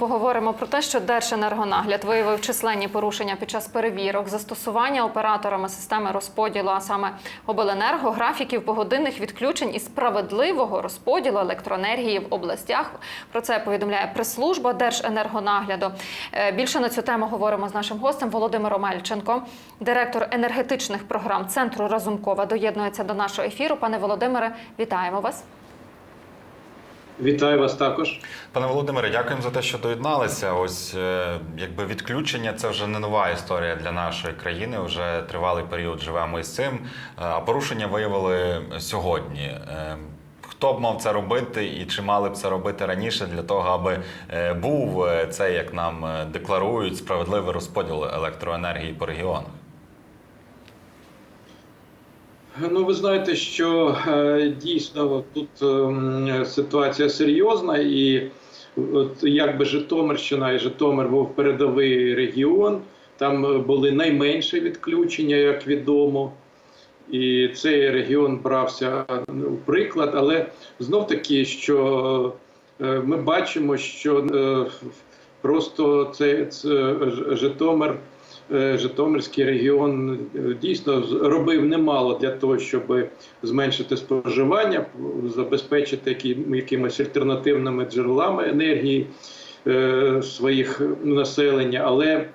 Поговоримо про те, що Держенергонагляд виявив численні порушення під час перевірок, застосування операторами системи розподілу, а саме обленерго, графіків погодинних відключень і справедливого розподілу електроенергії в областях. Про це повідомляє прес-служба Держенергонагляду. Е, Більше на цю тему говоримо з нашим гостем Володимиром Ельченко, директор енергетичних програм Центру Разумкова. Доєднується до нашого ефіру. Пане Володимире, вітаємо вас. Вітаю вас також. Пане Володимире, дякуємо за те, що доєдналися. Ось е, якби відключення це вже не нова історія для нашої країни. Вже тривалий період живемо із цим. Е, А порушення виявили сьогодні. Е, Хто б мав це робити, і чи мали б це робити раніше для того, аби був е, це, як нам декларують, справедливий розподіл електроенергії по регіонах? Ну, ви знаєте, що е, дійсно тут ем, ситуація серйозна, і от якби Житомирщина і Житомир був передовий регіон, там е, були найменші відключення, як відомо. І цей регіон брався ну, в приклад, але знов таки, що е, ми бачимо, що е, просто це, це Житомир, е, Житомирський регіон е, дійсно робив немало для того, щоб зменшити споживання, забезпечити якимись альтернативними джерелами енергії е, своїх населення, але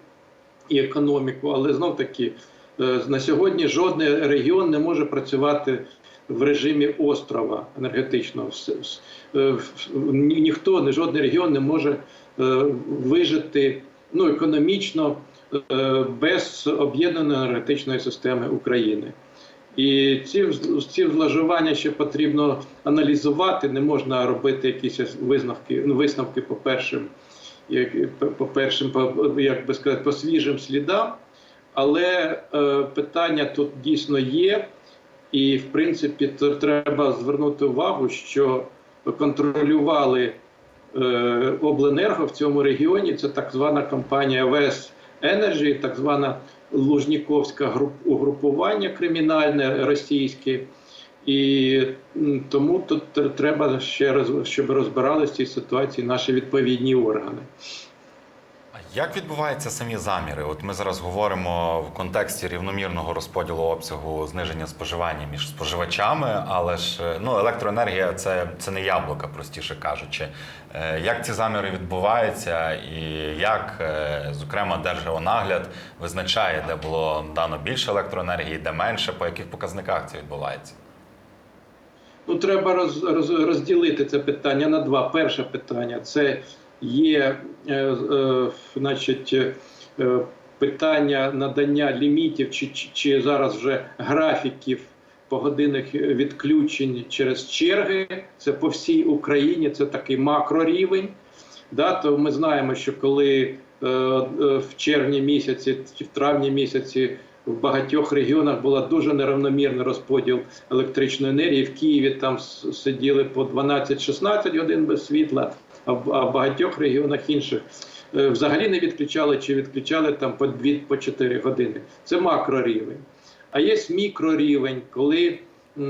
і економіку. Але знов таки е, на сьогодні жодний регіон не може працювати в режимі острова енергетичного. Е, Ніхто, ні жодний регіон не може е, вижити ну, економічно е, без об'єднаної енергетичної системи України. І ці, ці зловживання ще потрібно аналізувати. Не можна робити якісь висновки, ну, висновки по першим, як, по першим, по, як би сказати, по свіжим слідам. Але е, питання тут дійсно є, і в принципі т- треба звернути увагу, що контролювали е, обленерго в цьому регіоні. Це так звана компанія ВС Energy, так звана Лужніковська груп, угрупування кримінальне російське. І тому тут треба ще раз, щоб розбиралися ці ситуації наші відповідні органи. Як відбуваються самі заміри? От ми зараз говоримо в контексті рівномірного розподілу обсягу зниження споживання між споживачами, але ж е, ну, електроенергія це, це не яблука, простіше кажучи. Е, Як ці заміри відбуваються, і як, е, зокрема, Держгеонагляд визначає, де було дано більше електроенергії, де менше, по яких показниках це відбувається? Ну, треба роз, роз, розділити це питання на два. Перше питання це є е, е, значить, е, питання надання лімітів чи, чи, зараз вже графіків погодинних відключень через черги. Це по всій Україні, це такий макрорівень. Да, то ми знаємо, що коли е, в червні місяці чи в травні місяці в багатьох регіонах була дуже неравномірний розподіл електричної енергії. В Києві там сиділи по 12-16 годин без світла, а в, багатьох регіонах інших е, взагалі не відключали чи відключали там по 2 по 4 години. Це макрорівень. А є мікрорівень, коли е,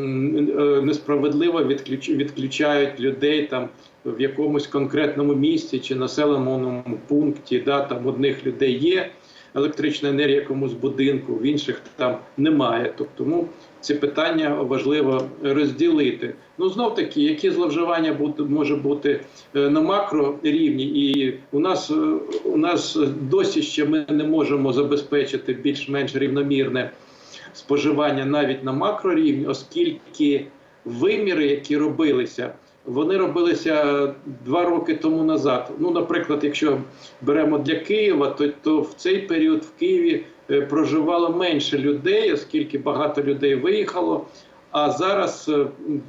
несправедливо відключають людей там в якомусь конкретному місці чи населеному пункті. Да, там одних людей є електрична енергія в якомусь будинку, в інших там немає. Тобто, тому ці питання важливо розділити. Ну знов таки, які зловживання може бути е, на макрорівні, і у нас е, у нас досі ще ми не можемо забезпечити більш-менш рівномірне споживання навіть на макрорівні, оскільки виміри, які робилися, вони робилися два роки тому назад. Ну, наприклад, якщо беремо для Києва, то, то в цей період в Києві е, проживало менше людей, оскільки багато людей виїхало. А зараз е,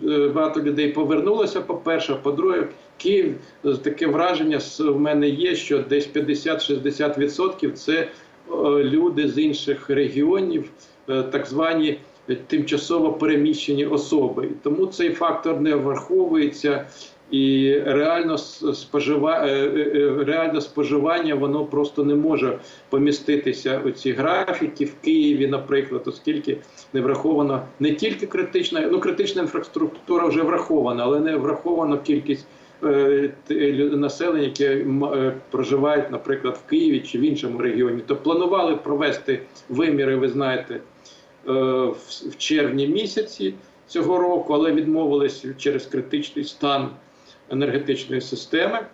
е, багато людей повернулося. По-перше, по-друге, Київ таке враження в мене є, що десь 50-60% це люди з інших регіонів, так звані тимчасово переміщені особи. Тому цей фактор не враховується. І реально спожива... е, е, е, реальне споживання воно просто не може поміститися у ці графіки в Києві, наприклад, оскільки не враховано не тільки критична, ну критична інфраструктура вже врахована, але не враховано кількість населення, яке проживають, наприклад, в Києві чи в іншому регіоні. То планували провести виміри, ви знаєте, в, в червні місяці цього року, але відмовились через критичний стан енергетичної системи.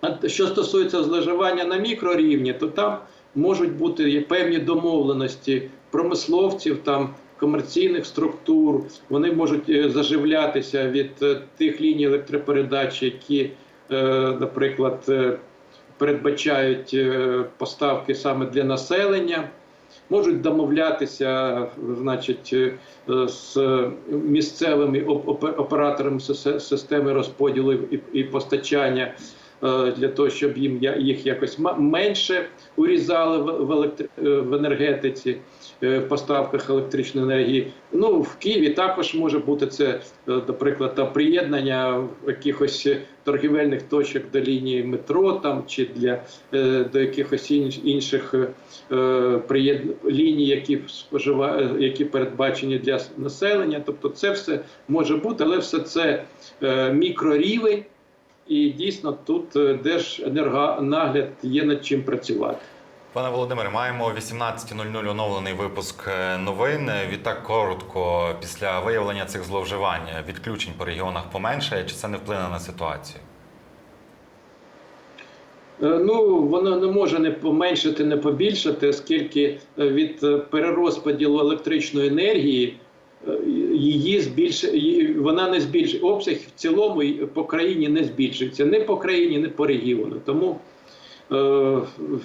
А що стосується зловживання на мікрорівні, то там можуть бути певні домовленості промисловців, там комерційних структур. Вони можуть е, заживлятися від е, тих ліній електропередачі, які, е, наприклад, е, передбачають е, поставки саме для населення. Можуть домовлятися, значить, е, з місцевими оп- оп- операторами сис- системи розподілу і, постачання для того, щоб їм їх якось менше урізали в, електр- е, в енергетиці, е, в поставках електричної енергії. Ну в Києві також може бути це, е, наприклад, там приєднання якихось торгівельних точок до лінії метро, там чи для е, до якихось інших е, приєд- ліній, які споживає, які передбачені для населення. Тобто, це все може бути, але все це е, мікрорівень. І дійсно тут е, Держенергонагляд є над чим працювати. Пане Володимире, маємо о 18.00 оновлений випуск е, новин. Відтак коротко, після виявлення цих зловживань, відключень по регіонах поменшає, чи це не вплине на ситуацію? Е, Ну, воно не може не поменшити, не побільшати, оскільки е, від е, перерозподілу електричної енергії е, її збільш... вона не збільшує. Обсяг в цілому по країні не збільшується. Не по країні, не по регіону. Тому е,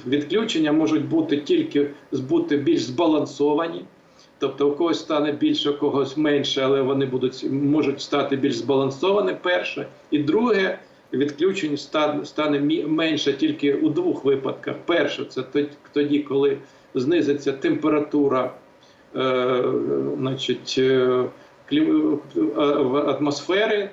відключення можуть бути тільки бути більш збалансовані. Тобто у когось стане більше, у когось менше, але вони будуть можуть стати більш збалансовані. Перше, і друге, відключень ста- стане менше тільки у двох випадках. Перше, це тоді, коли знизиться температура, е, значить, е, атмосфери.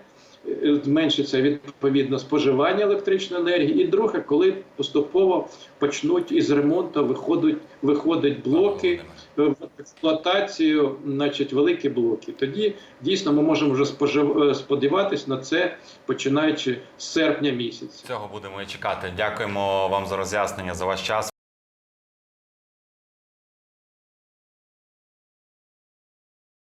е, Зменшиться відповідно споживання електричної енергії, і друге, коли поступово почнуть із ремонту виходять виходять блоки в експлуатацію, значить, великі блоки. Тоді дійсно ми можемо вже спожив... е, сподіватися на це, починаючи з серпня місяця. Цього будемо і чекати. Дякуємо вам за роз'яснення за ваш час.